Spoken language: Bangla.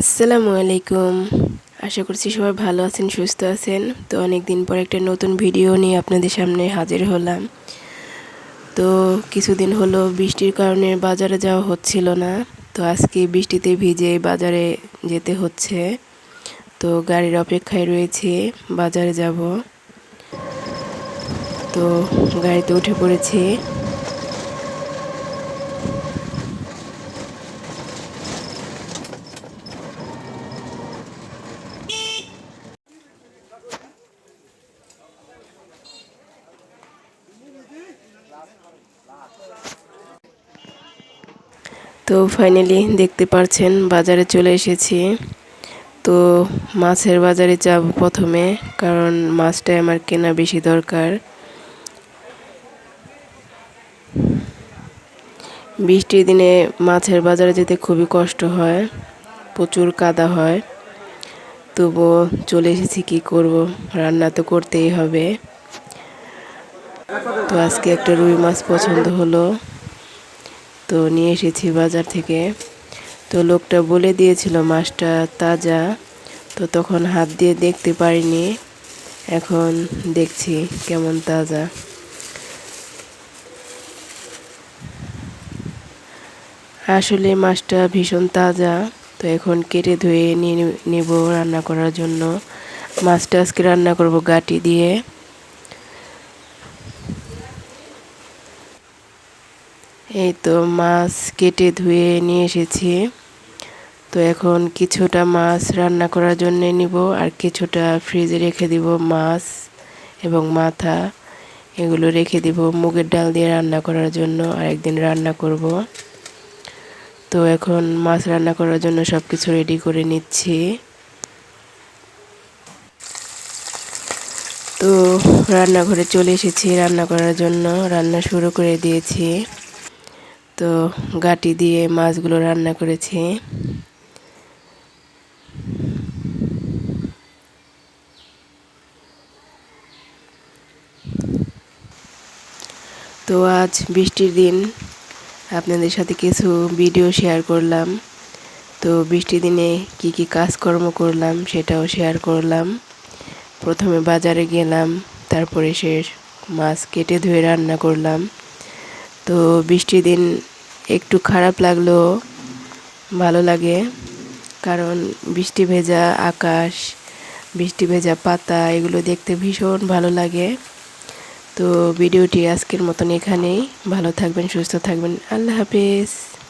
আসসালামু আলাইকুম। আশা করছি সবাই ভালো আছেন, সুস্থ আছেন। তো অনেক দিন পর একটা নতুন ভিডিও নিয়ে আপনাদের সামনে হাজির হলাম। তো কিছুদিন হলো বৃষ্টির কারণে বাজারে যাওয়া হচ্ছিল না। তো আজকে বৃষ্টিতে ভিজে বাজারে যেতে হচ্ছে। তো গাড়ির অপেক্ষায় রয়েছে, বাজারে যাব। তো গাড়িতে উঠে পড়েছি। তো ফাইনালি দেখতে পারছেন, বাজারে চলে এসেছি। তো মাছের বাজারে যাব প্রথমে, কারণ মাছটাই আমার কেনা বেশি দরকার। বৃষ্টির দিনে মাছের বাজারে যেতে খুবই কষ্ট হয়, প্রচুর কাদা হয়। তবুও চলে এসেছি, কি করব? রান্না তো করতেই হবে। তো আজকে একটা রুই মাছ পছন্দ হলো। তো নিয়ে এসেছি বাজার থেকে। তো লোকটা বলে দিয়েছিল মাছটা তাজা। তো তখন হাত দিয়ে দেখতে পারিনি। এখন দেখছি কেমন তাজা। আসলে মাছটা ভীষণ তাজা। তো এখন কেটে ধুয়ে নিয়ে নেব রান্না করার জন্য। মাছটা আজকে রান্না করব গাটি দিয়ে। এই তো মাছ কেটে ধুয়ে নিয়ে এসেছি। তো এখন কিছুটা মাছ রান্না করার জন্য নিব আর কিছুটা ফ্রিজে রেখে দিব মাছ এবং মাথা। এগুলো রেখে দিব মুগের ডাল দিয়ে রান্না করার জন্য আর একদিন রান্না করব। তো এখন মাছ রান্না করার জন্য সব কিছু রেডি করে নিচ্ছি। তো রান্নাঘরে চলে এসেছি রান্না করার জন্য। রান্না শুরু করে দিয়েছি। তো গাটি দিয়ে মাছগুলো রান্না করেছি। তো আজ বৃষ্টির দিন, আপনাদের সাথে কিছু ভিডিও শেয়ার করলাম। তো বৃষ্টির দিনে কি কি কাজকর্ম করলাম সেটাও শেয়ার করলাম। প্রথমে বাজারে গেলাম, তারপরে শেষ মাছ কেটে ধুয়ে রান্না করলাম। তো বৃষ্টির দিন একটু খারাপ লাগল, ভালো লাগে। কারণ বৃষ্টি ভেজা আকাশ, বৃষ্টি ভেজা পাতা, এগুলো দেখতে ভীষণ ভালো লাগে। তো ভিডিওটি আজকের মতন এখানেই। ভালো থাকবেন, সুস্থ থাকবেন। আল্লাহ হাফেজ।